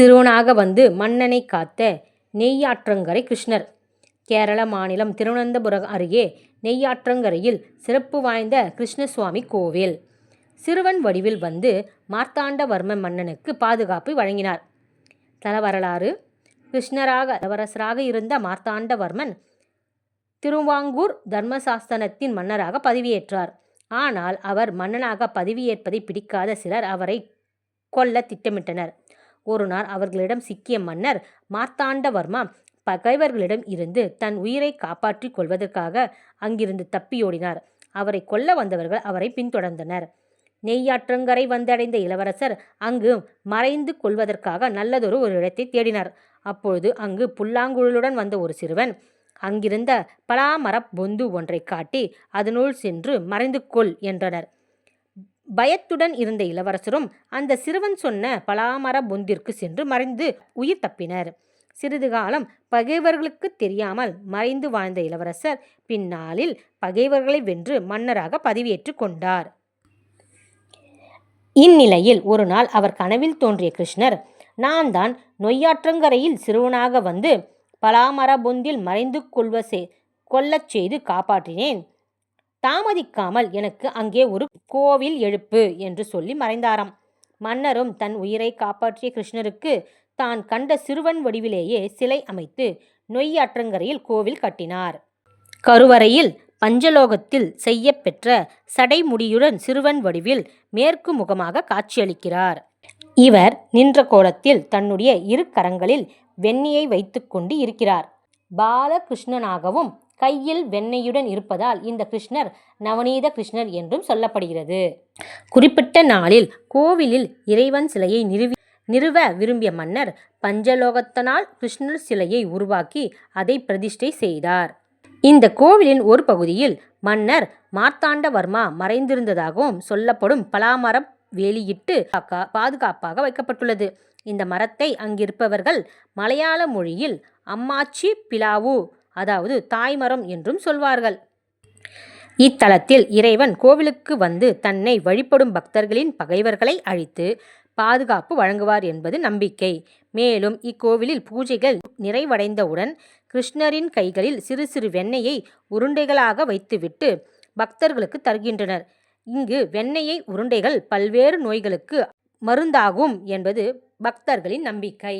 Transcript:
சிறுவனாக வந்து மன்னனை காத்த நெய்யாற்றங்கரை கிருஷ்ணர். கேரள மாநிலம் திருவனந்தபுரம் அருகே நெய்யாற்றங்கரையில் சிறப்பு வாய்ந்த கிருஷ்ணசுவாமி கோவில். சிறுவன் வடிவில் வந்து மார்த்தாண்டவர்ம மன்னனுக்கு பாதுகாப்பு வழங்கினார். தலவரலாறு கிருஷ்ணராக இளவரசராக இருந்த மார்த்தாண்டவர்மன் திருவாங்கூர் தர்மசாஸ்தனத்தின் மன்னராக பதவியேற்றார். ஆனால் அவர் மன்னனாக பதவியேற்பதை பிடிக்காத சிலர் அவரை கொல்ல திட்டமிட்டனர். ஒரு நாள் அவர்களிடம் சிக்கிய மன்னர் மார்த்தாண்டவர்மா பகைவர்களிடம் இருந்து தன் உயிரை காப்பாற்றிக் கொள்வதற்காக அங்கிருந்து தப்பியோடினார். அவரை கொல்ல வந்தவர்கள் அவரை பின்தொடர்ந்தனர். நெய்யாற்றங்கரை வந்தடைந்த இளவரசர் அங்கு மறைந்து கொள்வதற்காக நல்லதொரு ஒரு இடத்தை தேடினார். அப்பொழுது அங்கு புல்லாங்குழலுடன் வந்த ஒரு சிறுவன் அங்கிருந்த பலாமரப் பொந்து ஒன்றை காட்டி அதனுள் சென்று மறைந்து கொள் என்றனர். பயத்துடன் இருந்த இளவரசரும் அந்த சிறுவன் சொன்ன பலாமர பொந்திற்கு சென்று மறைந்து உயிர் தப்பினர். சிறிது காலம் பகைவர்களுக்கு தெரியாமல் மறைந்து வாழ்ந்த இளவரசர் பின்னாளில் பகைவர்களை வென்று மன்னராக பதவியேற்று கொண்டார். இந்நிலையில் ஒரு நாள் அவர் கனவில் தோன்றிய கிருஷ்ணர் நான் தான் நொய்யாற்றங்கரையில் சிறுவனாக வந்து பலாமர பொந்தில் மறைந்து கொள்வ செ கொல்லச் செய்து காப்பாற்றினேன். தாமதிக்காமல் எனக்கு அங்கே ஒரு கோவில் எழுப்பு என்று சொல்லி மறைந்தாராம். மன்னரும் தன் உயிரை காப்பாற்றிய கிருஷ்ணருக்கு தான் கண்ட சிறுவன் வடிவிலேயே சிலை அமைத்து நொய்யாற்றங்கரையில் கோவில் கட்டினார். கருவறையில் பஞ்சலோகத்தில் செய்யப்பெற்ற சடைமுடியுடன் சிறுவன் வடிவில் மேற்கு முகமாக காட்சியளிக்கிறார். இவர் நின்ற கோலத்தில் தன்னுடைய இரு கரங்களில் வெண்ணியை வைத்துக்கொண்டு இருக்கிறார். பாலகிருஷ்ணனாகவும் கையில் வெண்ணெயுடன் இருப்பதால் இந்த கிருஷ்ணர் நவநீத கிருஷ்ணர் என்றும் சொல்லப்படுகிறது. குறிப்பிட்ட நாளில் கோவிலில் இறைவன் சிலையை நிறுவி நிறுவ விரும்பிய மன்னர் பஞ்சலோகத்தனால் கிருஷ்ணர் சிலையை உருவாக்கி அதை பிரதிஷ்டை செய்தார். இந்த கோவிலின் ஒரு பகுதியில் மன்னர் மார்த்தாண்டவர்மா மறைந்திருந்ததாகவும் சொல்லப்படும் பலாமரம் வேலியிட்டு பாதுகாப்பாக வைக்கப்பட்டுள்ளது. இந்த மரத்தை அங்கிருப்பவர்கள் மலையாள மொழியில் அம்மாச்சி பிலாவு அதாவது தாய்மரம் என்றும் சொல்வார்கள். இத்தலத்தில் இறைவன் கோவிலுக்கு வந்து தன்னை வழிபடும் பக்தர்களின் பகைவர்களை அழித்து பாதுகாப்பு வழங்குவார் என்பது நம்பிக்கை. மேலும் இக்கோவிலில் பூஜைகள் நிறைவடைந்தவுடன் கிருஷ்ணரின் கைகளில் சிறு சிறு வெண்ணெயை உருண்டைகளாக வைத்துவிட்டு பக்தர்களுக்கு தருகின்றனர். இங்கு வெண்ணெயை உருண்டைகள் பல்வேறு நோய்களுக்கு மருந்தாகும் என்பது பக்தர்களின் நம்பிக்கை.